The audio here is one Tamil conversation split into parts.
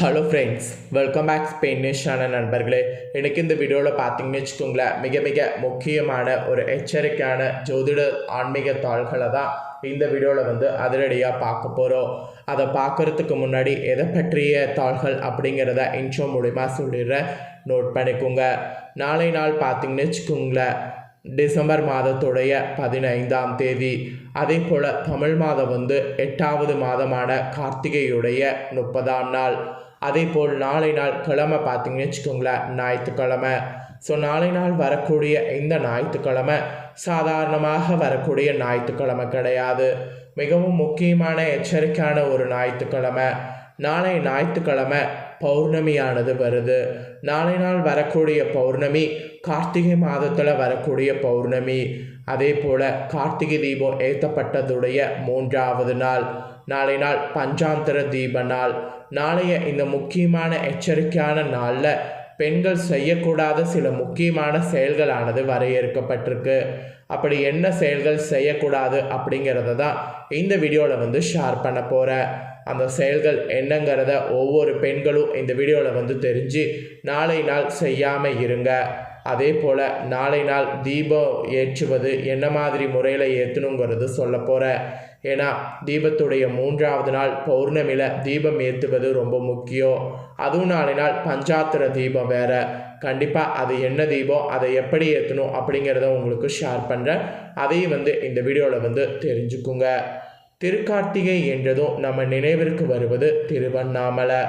ஹலோ ஃப்ரெண்ட்ஸ் வெல்கம் பேக் ஸ்பெயினிஷான நண்பர்களே. எனக்கு இந்த வீடியோவில் பார்த்தீங்கன்னு வச்சுக்கோங்களேன் மிக மிக முக்கியமான ஒரு எச்சரிக்கையான ஜோதிட ஆன்மீக தாள்களை தான் இந்த வீடியோவில் வந்து அதிரடியாக பார்க்க போகிறோம் அதை பார்க்குறதுக்கு முன்னாடி எதை பற்றிய தாள்கள் அப்படிங்கிறத இன்ட்ரோ மூலிமா சொல்லிடுறேன். நோட் பண்ணிக்கோங்க. நாளை நாள் பார்த்தீங்கன்னு வச்சுக்கோங்களேன் டிசம்பர் மாதத்துடைய பதினைந்தாம் தேதி. அதே போல் தமிழ் மாதம் வந்து எட்டாவது மாதமான கார்த்திகையுடைய முப்பதாம் நாள். அதே போல் நாளை நாள் கிழமை பார்த்தீங்கன்னு வச்சுக்கோங்களேன் ஞாயிற்றுக்கிழமை. ஸோ நாளை நாள் வரக்கூடிய இந்த ஞாயிற்றுக்கிழமை சாதாரணமாக வரக்கூடிய ஞாயிற்றுக்கிழமை கிடையாது. மிகவும் முக்கியமான எச்சரிக்கையான ஒரு ஞாயிற்றுக்கிழமை. நாளை ஞாயிற்றுக்கிழமை பௌர்ணமியானது வருது. நாளை நாள் வரக்கூடிய பௌர்ணமி கார்த்திகை மாதத்தில் வரக்கூடிய பௌர்ணமி. அதே போல் கார்த்திகை தீபம் ஏற்றப்பட்டதுடைய மூன்றாவது நாள். நாளை நாள் பஞ்சாந்தர தீப நாள். நாளைய இந்த முக்கியமான எச்சரிக்கையான நாளில் பெண்கள் செய்யக்கூடாத சில முக்கியமான செயல்களானது வரையறுக்கப்பட்டிருக்கு. அப்படி என்ன செயல்கள் செய்யக்கூடாது அப்படிங்கிறத தான் இந்த வீடியோவில் வந்து ஷேர் பண்ண போகிறேன் அந்த செயல்கள் என்னங்கிறத ஒவ்வொரு பெண்களும் இந்த வீடியோவில் வந்து தெரிஞ்சு நாளை நாள் செய்யாமல் இருங்க. அதே போல் நாளை நாள் தீபம் ஏற்றுவது என்ன மாதிரி முறையில் ஏற்றணுங்கிறது சொல்ல போகிறேன் ஏன்னா தீபத்துடைய மூன்றாவது நாள் பௌர்ணமியில் தீபம் ஏற்றுவது ரொம்ப முக்கியம். அதுவும் நாளை நாள் பஞ்சாத்திர தீபம் வேறு. கண்டிப்பாக அது என்ன தீபம் அதை எப்படி ஏற்றணும் அப்படிங்கிறத உங்களுக்கு ஷேர் பண்ணுறேன் அதையும் வந்து இந்த வீடியோவில் வந்து தெரிஞ்சுக்குங்க. திருக்கார்த்திகை என்றதும் நம்ம நினைவிற்கு வருவது திருவண்ணாமலை.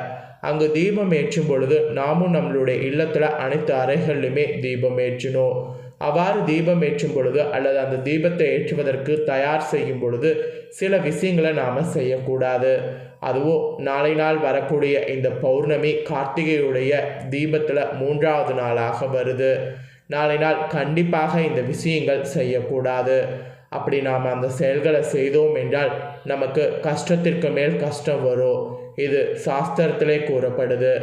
அங்கு தீபம் ஏற்றும் பொழுது நாமும் நம்மளுடைய இல்லத்தில் அனைத்து அறைகளிலுமே தீபம் ஏற்றணும் அவ்வாறு தீபம் ஏற்றும் பொழுது அல்லது அந்த தீபத்தை ஏற்றுவதற்கு தயார் செய்யும் பொழுது சில விஷயங்களை நாம் செய்யக்கூடாது. அதுவும் நாளை நாள் வரக்கூடிய இந்த பௌர்ணமி கார்த்திகையுடைய தீபத்தில் மூன்றாவது நாளாக வருது. நாளை நாள் கண்டிப்பாக இந்த விஷயங்கள் செய்யக்கூடாது. அப்படி நாம் அந்த செயல்களை செய்தோம் என்றால் நமக்கு கஷ்டத்திற்கு மேல் கஷ்டம் வரும். இது சாஸ்திரத்திலே கூறப்படுது.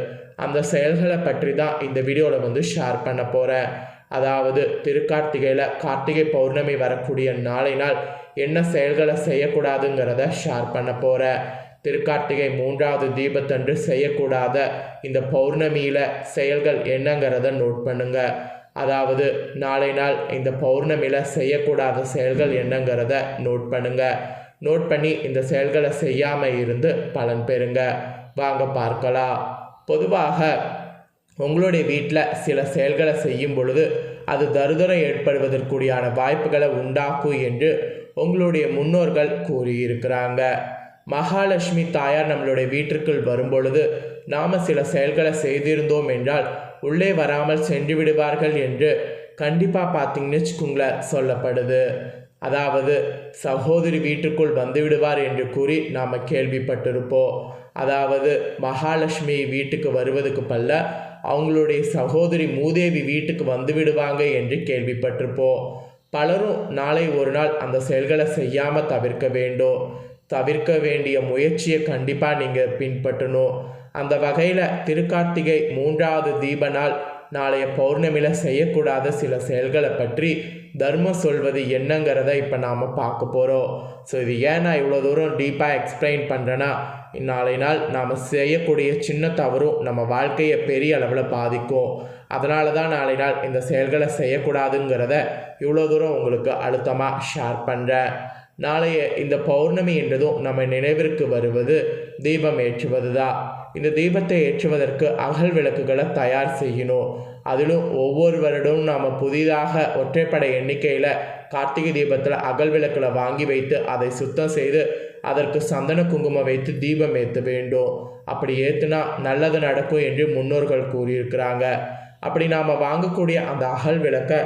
அந்த செயல்களை பற்றி தான் இந்த வீடியோவில் வந்து ஷேர் பண்ண போகிறேன் அதாவது திருக்கார்த்திகையில் கார்த்திகை பௌர்ணமி வரக்கூடிய நாளை நாள் என்ன செயல்களை செய்யக்கூடாதுங்கிறத ஷேர் பண்ண போகிறேன் திருக்கார்த்திகை மூன்றாவது தீபத்தன்று செய்யக்கூடாத இந்த பௌர்ணமியில் செயல்கள் என்னங்கிறத நோட் பண்ணுங்க. அதாவது நாளை நாள் இந்த பௌர்ணமியில் செய்யக்கூடாத செயல்கள் என்னங்கிறத நோட் பண்ணுங்க. நோட் பண்ணி இந்த செயல்களை செய்யாமல் இருந்து பலன் பெறுங்க. வாங்க பார்க்கலாம். பொதுவாக உங்களுடைய வீட்டில் சில செயல்களை செய்யும் பொழுது அது தருதரம் ஏற்படுவதற்குரியான வாய்ப்புகளை உண்டாக்கும் என்று உங்களுடைய முன்னோர்கள் கூறியிருக்கிறாங்க. மகாலட்சுமி தாயார் நம்மளுடைய வீட்டிற்குள் வரும்பொழுது நாம் சில செயல்களை செய்திருந்தோம் என்றால் உள்ளே வராமல் சென்று விடுவார்கள் என்று கண்டிப்பாக பார்த்தீங்கன்னு வச்சுக்கோங்களேன் சொல்லப்படுது. அதாவது சகோதரி வீட்டுக்குள் வந்து விடுவார் என்று கூறி நாம் கேள்விப்பட்டிருப்போம். அதாவது மகாலட்சுமி வீட்டுக்கு வருவதுக்கு பல்ல அவங்களுடைய சகோதரி மூதேவி வீட்டுக்கு வந்து விடுவாங்க என்று கேள்விப்பட்டிருப்போம். பலரும் நாளை ஒரு நாள் அந்த செயல்களை செய்யாமல் தவிர்க்க வேண்டும். தவிர்க்க வேண்டிய முயற்சியை கண்டிப்பாக நீங்கள் பின்பற்றணும். அந்த வகையில் திருக்கார்த்திகை மூன்றாவது தீப நாள் நாளைய பௌர்ணமியில் செய்யக்கூடாத சில செயல்களை பற்றி தர்மம் சொல்வது என்னங்கிறத இப்போ நாம் பார்க்க போகிறோம் ஸோ இது ஏன் நான் இவ்வளோ தூரம் டீப்பாக எக்ஸ்பிளைன் பண்ணுறேன்னா நாளை நாள் நாம் செய்யக்கூடிய சின்ன தவறும் நம்ம வாழ்க்கையை பெரிய அளவில் பாதிக்கும். அதனால தான் நாளை நாள் இந்த செயல்களை செய்யக்கூடாதுங்கிறத இவ்வளோ தூரம் உங்களுக்கு அழுத்தமாக ஷேர் பண்ணுறேன் நாளைய இந்த பௌர்ணமி என்றதும் நம்ம நினைவிற்கு வருவது தீபம் ஏற்றுவது தான் இந்த தீபத்தை ஏற்றுவதற்கு அகல் விளக்குகளை தயார் செய்யணும். அதிலும் ஒவ்வொரு வருடமும் நாம் புதிதாக ஒற்றைப்படை எண்ணிக்கையில் கார்த்திகை தீபத்தில் அகல் விளக்கில் வாங்கி வைத்து அதை சுத்தம் செய்து அதற்கு சந்தன குங்குமம் வைத்து தீபம் ஏற்ற வேண்டும். அப்படி ஏற்றுனா நல்லது நடக்கும் என்று முன்னோர்கள் கூறியிருக்கிறாங்க. அப்படி நாம் வாங்கக்கூடிய அந்த அகல் விளக்கை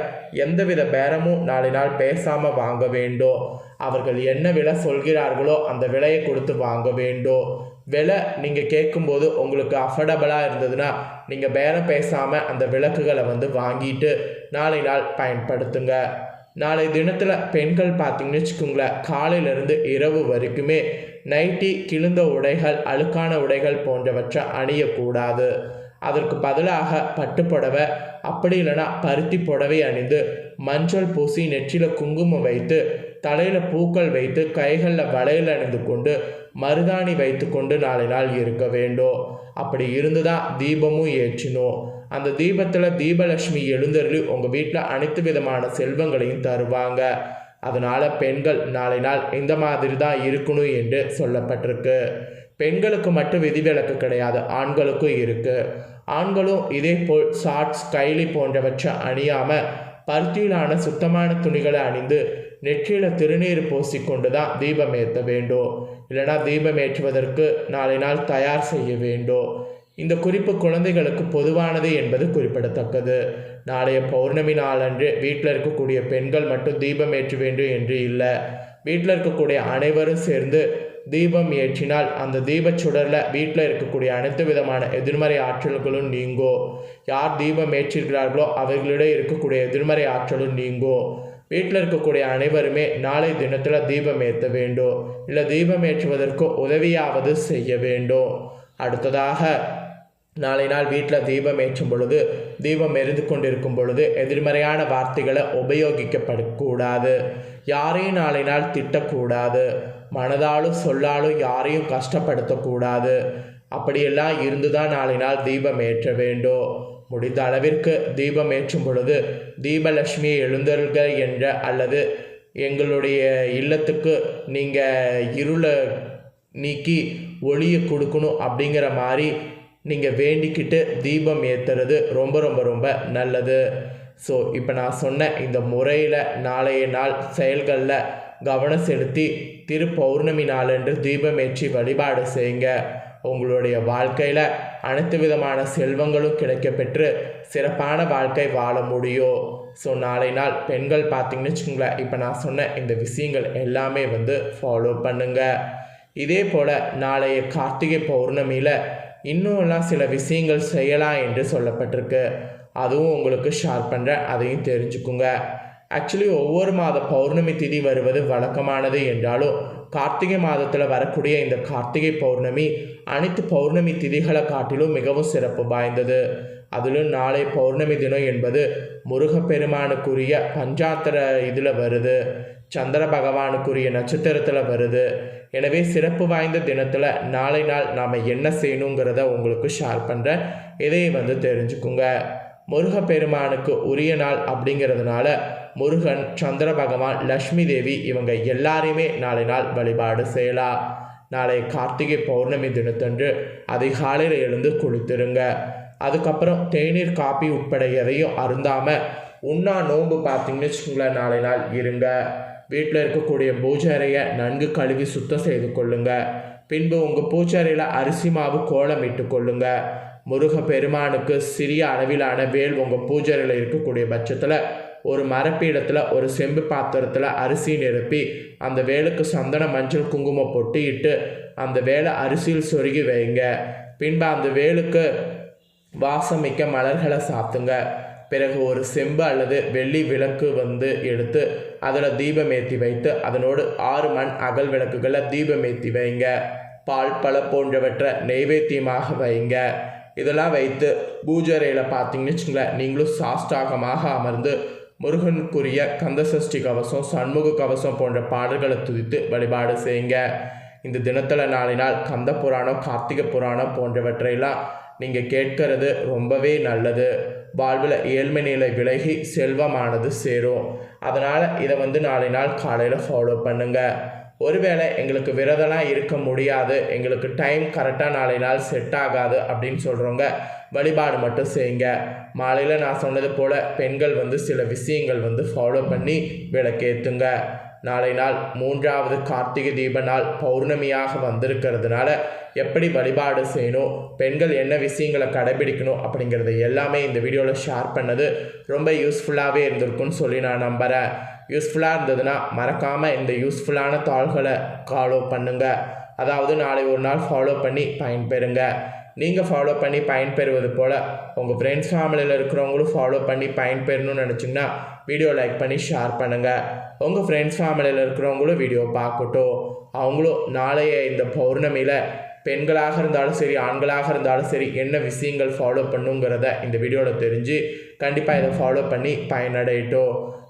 எந்தவித பேரமும் நாளை நாள் பேசாமல் வாங்க வேண்டும். அவர்கள் என்ன விலை சொல்கிறார்களோ அந்த விலையை கொடுத்து வாங்க வேண்டும். விலை நீங்கள் கேட்கும்போது உங்களுக்கு அஃபர்டபுளாக இருந்ததுன்னா நீங்கள் பேரம் பேசாமல் அந்த விளக்குகளை வந்து வாங்கிட்டு நாளை நாள் பயன்படுத்துங்க. நாளை தினத்தில் பெண்கள் பார்த்தீங்கன்னு வச்சுக்கோங்களேன் காலையிலேருந்து இரவு வரைக்குமே நைட்டி கிழிந்த உடைகள் அழுக்கான உடைகள் போன்றவற்றை அணியக்கூடாது. அதற்கு பதிலாக பட்டுப்புடவை அப்படி இல்லைன்னா பருத்தி புடவை அணிந்து மஞ்சள் பூசி நெற்றியில் குங்குமம் வைத்து தலையில் பூக்கள் வைத்து கைகளில் வளையல் அணிந்து கொண்டு மருதாணி வைத்துக்கொண்டு நாளை நாள் இருக்க வேண்டும் அப்படி இருந்துதான் தீபமும் ஏற்றணும் அந்த தீபத்தில் தீபலட்சுமி எழுந்தருளி உங்கள் வீட்டில் அனைத்து விதமான செல்வங்களையும் தருவாங்க. அதனால் பெண்கள் நாளை நாள் இந்த மாதிரி தான் இருக்கணும் என்று சொல்லப்பட்டிருக்கு. பெண்களுக்கு மட்டும் விதிவிலக்கு கிடையாது ஆண்களுக்கும் இருக்குது ஆண்களும் இதே போல் ஷார்ட்ஸ் கைலி போன்றவற்றை அணியாமல் பருத்தியிலான சுத்தமான துணிகளை அணிந்து நெற்றியில் திருநீர் பூசிக்கொண்டு தான் தீபம் ஏற்ற வேண்டும். இல்லைனா தீபம் ஏற்றுவதற்கு நாளை நாள் தயார் செய்ய வேண்டும். இந்த குறிப்பு குழந்தைகளுக்கு பொதுவானது என்பது குறிப்பிடத்தக்கது. நாளைய பௌர்ணமி நாளன்று வீட்டில் இருக்கக்கூடிய பெண்கள் மட்டும் தீபம் ஏற்ற வேண்டும் என்று இல்லை. வீட்டில் இருக்கக்கூடிய அனைவரும் சேர்ந்து தீபம் ஏற்றினால் அந்த தீபச் சுடரில் வீட்டில் இருக்கக்கூடிய அனைத்து விதமான எதிர்மறை ஆற்றல்களும் நீங்கோ. யார் தீபம் ஏற்றிருக்கிறார்களோ அவர்களிடையே இருக்கக்கூடிய எதிர்மறை ஆற்றலும் நீங்கோ. வீட்டில் இருக்கக்கூடிய அனைவருமே நாளை தினத்தில் தீபம் ஏற்ற வேண்டும். இல்லை தீபம் ஏற்றுவதற்கு உதவியாவது செய்ய வேண்டும். அடுத்ததாக நாளை நாள் வீட்டில் தீபம் ஏற்றும் பொழுது தீபம் எரிந்து கொண்டிருக்கும் பொழுது எதிர்மறையான வார்த்தைகளை உபயோகிக்கப்படக்கூடாது. யாரையும் நாளை நாள் திட்டக்கூடாது. மனதாலும் சொல்லாலும் யாரையும் கஷ்டப்படுத்தக்கூடாது. அப்படியெல்லாம் இருந்து தான் நாளை நாள் தீபம் ஏற்ற வேண்டும். முடிந்த அளவிற்கு தீபம் ஏற்றும் பொழுது தீபலட்சுமி எழுந்தருள்க என்ற அல்லது எங்களுடைய இல்லத்துக்கு நீங்கள் இருளை நீக்கி ஒளியை கொடுக்கணும் அப்படிங்கிற மாதிரி நீங்கள் வேண்டிக்கிட்டு தீபம் ஏற்றுறது ரொம்ப ரொம்ப ரொம்ப நல்லது. ஸோ இப்போ நான் சொன்ன இந்த முறையில் நாளைய நாள் செயல்களில் கவனம் செலுத்தி திரு பௌர்ணமி நாளன்று தீபம் ஏற்றி வழிபாடு செய்யுங்க. உங்களுடைய வாழ்க்கையில் அனைத்து விதமான செல்வங்களும் கிடைக்கப்பெற்று சிறப்பான வாழ்க்கை வாழ முடியும் ஸோ நாளை நாள் பெண்கள் பார்த்தீங்கன்னு வச்சுக்கோங்களேன் இப்போ நான் சொன்ன இந்த விஷயங்கள் எல்லாமே வந்து ஃபாலோ பண்ணுங்கள் இதே போல் நாளைய கார்த்திகை பௌர்ணமியில் இன்னும்லாம் சில விஷயங்கள் செய்யலாம் என்று சொல்லப்பட்டிருக்கு. அதுவும் உங்களுக்கு ஷேர் பண்ணுறேன் அதையும் தெரிஞ்சுக்குங்க. ஆக்சுவலி ஒவ்வொரு மாத பௌர்ணமி திதி வருவது வழக்கமானது என்றாலும் கார்த்திகை மாதத்தில் வரக்கூடிய இந்த கார்த்திகை பௌர்ணமி அனைத்து பௌர்ணமி திதிகளை காட்டிலும் மிகவும் சிறப்பு வாய்ந்தது. அதிலும் நாளை பௌர்ணமி தினம் என்பது முருகப்பெருமானுக்குரிய பஞ்சாத்திர இதில் வருது. சந்திர பகவானுக்குரிய நட்சத்திரத்தில் வருது. எனவே சிறப்பு வாய்ந்த தினத்தில் நாளை நாள் நாம் என்ன செய்யணுங்கிறத உங்களுக்கு ஷேர் பண்ணுறேன் இதையும் வந்து தெரிஞ்சுக்குங்க. முருகப்பெருமானுக்கு உரிய நாள் அப்படிங்கிறதுனால முருகன் சந்திர பகவான் லக்ஷ்மி தேவி இவங்க எல்லாரையுமே நாளை நாள் வழிபாடு செய்யலாம் நாளை கார்த்திகை பௌர்ணமி தினத்தன்று அதிகாலையில் எழுந்து குளித்துருங்க. அதுக்கப்புறம் தேநீர் காப்பி உட்பட எதையும் அருந்தாமல் உண்ணா நோன்பு பார்த்தீங்கன்னு வச்சுக்கோங்களேன் நாளை நாள் இருங்க. வீட்டில் இருக்கக்கூடிய பூஜை அறையை நன்கு கழுவி சுத்தம் செய்து கொள்ளுங்க. பின்பு உங்கள் பூஜை அரிசி மாவு கோலம் இட்டு கொள்ளுங்க. முருக பெருமானுக்கு சிறிய அளவிலான வேல் உங்கள் பூஜாரியில் இருக்கக்கூடிய பட்சத்தில் ஒரு மரப்பீடத்தில் ஒரு செம்பு பாத்திரத்தில் அரிசி நிரப்பி அந்த வேலுக்கு சந்தன மஞ்சள் குங்குமம் பொட்டு இட்டு அந்த வேலை அரிசியில் சொருகி வைங்க. பின்பு அந்த வேலுக்கு வாசமிக்க மலர்களை சாத்துங்க. பிறகு ஒரு செம்பு அல்லது வெள்ளி விளக்கு வந்து எடுத்து அதில் தீபம் ஏற்றி வைத்து அதனோடு ஆறு மண் அகல் விளக்குகளை தீபம் ஏற்றி வைங்க. பால் பழ போன்றவற்றை நெய்வேத்தியமாக வைங்க. இதெல்லாம் வைத்து பூஜரையில் பார்த்தீங்கன்னு வச்சுங்களேன் நீங்களும் சாஷ்டாகமாக அமர்ந்து முருகனுக்குரிய கந்தசஷ்டி கவசம் சண்முக கவசம் போன்ற பாடல்களை துதித்து வழிபாடு செய்யுங்க. இந்த தினத்தில் நாளை நாள் கந்த புராணம் கார்த்திகை புராணம் போன்றவற்றையெல்லாம் நீங்கள் கேட்கறது ரொம்பவே நல்லது. வாழ்வில் ஏழ்மை நிலை விலகி செல்வமானது சேரும். அதனால் இதை வந்து நாளை நாள் காலையில் ஃபாலோ பண்ணுங்கள் ஒருவேளை எங்களுக்கு விரதம்லாம் இருக்க முடியாது எங்களுக்கு டைம் கரெக்டாக நாளை நாள் செட் ஆகாது அப்படின்னு சொல்கிறவங்க வழிபாடு மட்டும் செய்யுங்க. மாலையில் நான் சொன்னது போல் பெண்கள் வந்து சில விஷயங்கள் வந்து ஃபாலோ பண்ணி விளக்கேற்றுங்க நாளை நாள் மூன்றாவது கார்த்திகை தீப நாள் பௌர்ணமியாக வந்திருக்கிறதுனால எப்படி வழிபாடு செய்யணும் பெண்கள் என்ன விஷயங்களை கடைபிடிக்கணும் அப்படிங்கிறத எல்லாமே இந்த வீடியோவில் ஷேர் பண்ணது ரொம்ப யூஸ்ஃபுல்லாகவே இருந்திருக்குன்னு சொல்லி நான் நம்புகிறேன் யூஸ்ஃபுல்லாக இருந்ததுன்னா மறக்காமல் இந்த யூஸ்ஃபுல்லான தாள்களை ஃபாலோ பண்ணுங்கள் அதாவது நாளை ஒரு நாள் ஃபாலோ பண்ணி பயன்பெறுங்க. நீங்கள் ஃபாலோ பண்ணி பயன்பெறுவது போல் உங்கள் ஃப்ரெண்ட்ஸ் ஃபேமிலியில் இருக்கிறவங்களும் ஃபாலோ பண்ணி பயன்பெறணும்னு நினச்சிங்கன்னா வீடியோ லைக் பண்ணி ஷேர் பண்ணுங்கள் உங்கள் ஃப்ரெண்ட்ஸ் ஃபேமிலியில் இருக்கிறவங்களும் வீடியோ பார்க்கட்டும். அவங்களும் நாளைய இந்த பௌர்ணமியில் பெண்களாக இருந்தாலும் சரி ஆண்களாக இருந்தாலும் சரி என்ன விஷயங்கள் ஃபாலோ பண்ணுங்கிறத இந்த வீடியோவில் தெரிஞ்சு கண்டிப்பாக இதை ஃபாலோ பண்ணி பயனடையட்டும்.